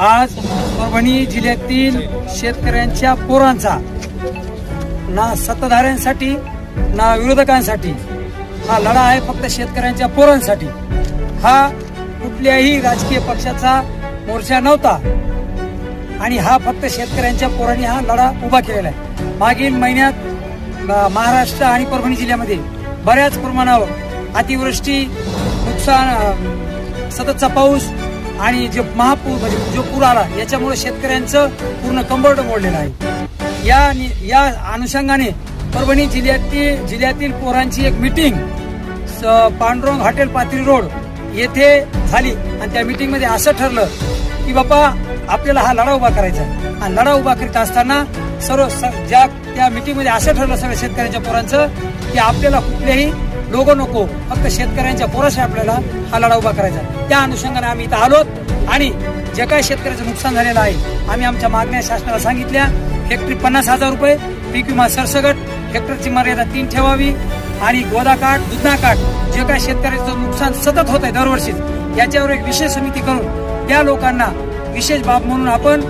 आज परभणी जिल्ह्यातील शेतकऱ्यांच्या पोरांचा ना सत्ताधाऱ्यांसाठी ना विरोधकांसाठी हा लढा आहे फक्त शेतकऱ्यांच्या पोरांसाठी. हा कुठल्याही राजकीय पक्षाचा मोर्चा नव्हता. आणि हा फक्त शेतकऱ्यांच्या पोरांनी हा लढा उभा केलेला आहे. मागील महिन्यात महाराष्ट्र आणि परभणी जिल्ह्यामध्ये बऱ्याच प्रमाणावर अतिवृष्टी नुकसान सततचा पाऊस आणि जे महापूर म्हणजे जो पूर आला याच्यामुळे शेतकऱ्यांचं पूर्ण कंबरड मोडलेलं आहे. या नि- या अनुषंगाने परभणी जिल्ह्यातील जिल्ह्यातील पोरांची एक meeting Pandurang hotel Patri road येथे झाली. आणि त्या मिटिंगमध्ये असं ठरलं की बाबा आपल्याला हा लढा उभा करायचा आहे. आणि लढा उभा करीत असताना सर्व स- ज्या त्या मिटिंगमध्ये असं ठरलं सगळ्या शेतकऱ्यांच्या पोरांचं की आपल्याला कुठल्याही लोगो नको. फक्त शेतकऱ्यांच्या पोराशी आपल्याला हा लढा उभा करायचा. त्या अनुषंगाने आम्ही इथं आलोत आणि जे काही शेतकऱ्याचं नुकसान झालेलं आहे आम्ही आमच्या मागण्या शासनाला सांगितल्या. हेक्टरी पन्नास हजार रुपये. पीक विमा सरसगट हेक्टरची मर्यादा तीन ठेवावी. आणि गोदाकाठ दुधनाकाठ जे काही शेतकऱ्याचं नुकसान सतत होत आहे दरवर्षीच याच्यावर एक विशेष समिती करून त्या लोकांना विशेष बाब म्हणून आपण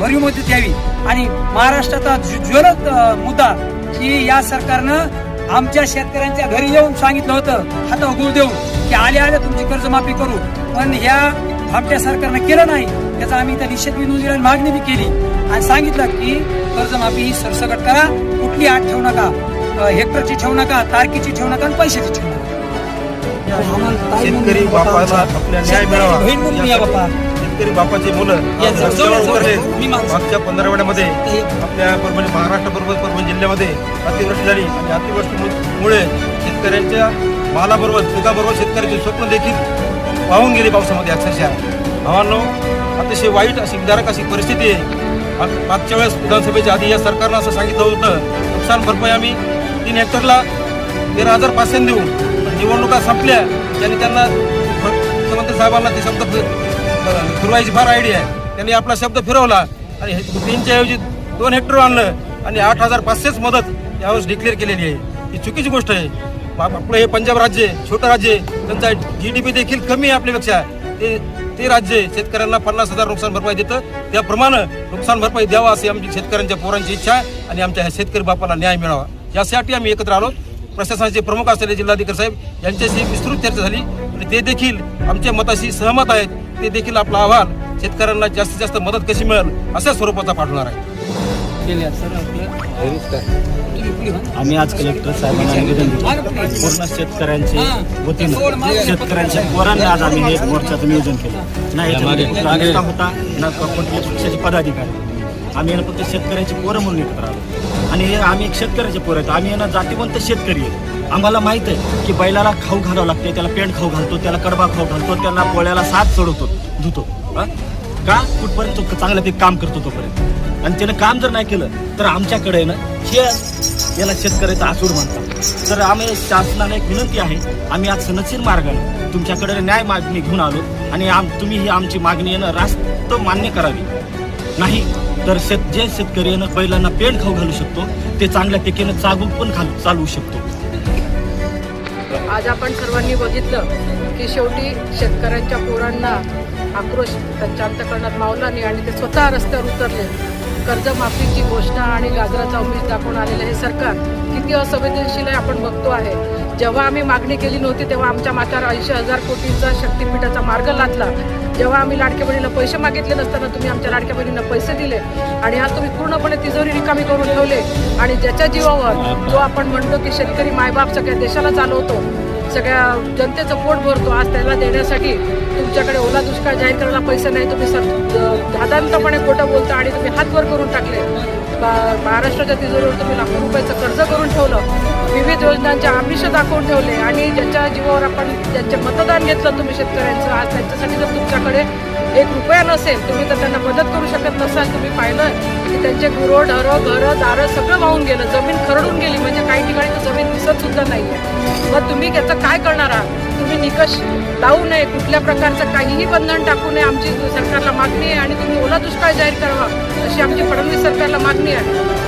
भरीव मदत द्यावी. आणि महाराष्ट्राचा ज्वलत मुद्दा की या सरकारनं आमच्या शेतकऱ्यांच्या घरी येऊन सांगितलं होतं हातावर गुळ देऊन की आले आले तुमची कर्जमाफी करू. पण ह्या भामट्या सरकारनं केलं नाही. त्याचा आम्ही त्या निषेध आणि मागणी बी केली. आणि सांगितलं की कर्जमाफी ही सरसकट करा कुठली आठ ठेवू नका हेक्टरची ठेवू नका तारखेची ठेवू नका आणि पैशाची ठेवू नका. आम्हाला ताई म्हणून शेतकरी बापा बापाला. आपल्या न्याय मिळावा. बहीण म्हणून या बापा. शेतकरी बापाची मुलं उतरले माणसं. मागच्या पंधरवड्यामध्ये आपल्या परभणी महाराष्ट्र बरोबर परभणी जिल्ह्यामध्ये अतिवृष्टी झाली आणि अतिवृष्टीमुळे शेतकऱ्यांच्या मालाबरोबर पिकाबरोबर शेतकऱ्याचे स्वप्न देखील वाहून गेले पावसामध्ये अक्षरशः. भावांनो अतिशय वाईट अशी विदारक अशी परिस्थिती आहे. माग- मागच्या वेळेस विधानसभेच्या आधी या सरकारनं असं सांगितलं होतं नुकसान भरपाई आम्ही तीन हेक्टरला तेरा हजार पाचशे देऊ. निवडणुका संपल्या त्यांनी त्यांना मुख्यमंत्री साहेबांना ते शब्द फिरवायची फार आयडिया आहे. त्यांनी आपला शब्द फिरवला आणि हे तीनच्या ऐवजी दोन हेक्टर आणलं आणि आठ हजार पाचशेच मदत यावेळेस डिक्लेअर केलेली आहे. ही चुकीची गोष्ट आहे. आपलं हे पंजाब राज्य छोटं राज्य आहे. त्यांचा जी डी पी देखील कमी आहे आपल्यापेक्षा. ते ते राज्य शेतकऱ्यांना पन्नास हजार नुकसान भरपाई देतं. त्याप्रमाणे नुकसान भरपाई द्यावा अशी आमची शेतकऱ्यांच्या पोरांची इच्छा आहे आणि आमच्या ह्या शेतकरी बापाला न्याय मिळावा. यासाठी आम्ही एकत्र आलो. प्रशासनाचे प्रमुख असलेले जिल्हाधिकारी साहेब यांच्याशी विस्तृत चर्चा झाली. आणि ते देखील आमच्या मताशी सहमत आहेत. ते देखील आपला अहवाल शेतकऱ्यांना जास्तीत जास्त मदत कशी मिळेल अशा स्वरूपाचा पाठवणार आहे. आम्ही आज कलेक्टर साहेबांना निवेदन पूर्ण शेतकऱ्यांचे वतीनं शेतकऱ्यांच्या पोरांना आज आम्ही हे मोर्चाचं नियोजन केलं. नाही होता ना कोणत्याही पक्षाचे पदाधिकारी. आम्ही फक्त शेतकऱ्याची पोरं म्हणून एकत्र आलो. आणि हे आम्ही एक शेतकऱ्याचे पोर आहेत. आम्ही यांना जातीवंत शेतकरी आहेत. आम्हाला माहीत आहे की बैलाला खाऊ घालावं लागते त्याला पेंट खाऊ घालतो त्याला कडबा खाऊ घालतो त्याला पोळ्याला साथ चढवतो धुतो. का? कुठपर्यंत तो चांगल्यापैकी काम करतो तोपर्यंत. आणि त्यानं काम जर नाही केलं तर आमच्याकडे ना हे याला शेतकऱ्याचा आसूड म्हणतात तर आम्ही शासनाला एक विनंती आहे आम्ही आज सनदशीर मार्गाने तुमच्याकडे न्याय मागणी घेऊन आलो आणि आम तुम्ही ही आमची मागणी येणं रास्त मान्य करावी. नाही. तर शेत जे शेतकरी आहे ना बैलांना पेंट खाऊ घालू शकतो ते चांगल्या पिकेनं चागूक पण घालू चालवू शकतो. आज आपण सर्वांनी बघितलं की शेवटी शेतकऱ्यांच्या पोरांना आक्रोश त्यांच्या अंतकरणात मावला नाही आणि ते स्वतः रस्त्यावर उतरले. कर्जमाफीची घोषणा आणि गाजराचा उमेश दाखवून आलेलं हे सरकार किती असंवेदनशील आहे आपण बघतो आहे. जेव्हा आम्ही मागणी केली नव्हती तेव्हा आमच्या माथ्यावर ऐंशी हजार कोटींचा शक्तीपीठाचा मार्ग लादला. जेव्हा आम्ही लाडक्या बहिणीला पैसे मागितले नसताना तुम्ही आमच्या लाडक्या बहिणींना पैसे दिले आणि आज तुम्ही पूर्णपणे तिजोरी रिकामी करून ठेवले. आणि ज्याच्या जीवावर जो आपण म्हणतो की शेतकरी मायबाप सगळ्या देशाला चालवतो सगळ्या जनतेचं पोट भरतो आज त्याला देण्यासाठी. तुमच्याकडे ओला दुष्काळ जाहीर करायला पैसे नाही तुम्ही सर धादांतपणे खोटं बोलता आणि तुम्ही हातवर करून टाकले. बा- महाराष्ट्राच्या तिजोरीवर तुम्ही लाखो रुपयाचं कर्ज करून ठेवलं. विविध योजनांचे आमिष दाखवून ठेवले आणि ज्याच्या जीवावर आपण ज्यांचे मतदान घेतलं तुम्ही शेतकऱ्यांचं आज त्यांच्यासाठी जर तुमच्याकडे एक रुपया नसेल तुम्ही तर त्यांना मदत करू शकत नसाल तुम्ही पाहिलं की त्यांचे गुरं ढरं घरं दारं सगळं वाहून गेलं जमीन खरडून गेली म्हणजे काही ठिकाणी तर जमीन दिसत सुद्धा नाहीये. मग तुम्ही त्याचं काय करणार आहात? तुम्ही निकष लावू नये कुठल्या प्रकारचं काहीही बंधन टाकू नये आमची सरकारला मागणी आहे आणि तुम्ही ओला दुष्काळ जाहीर करावा अशी आमची फडणवीस सरकारला मागणी आहे.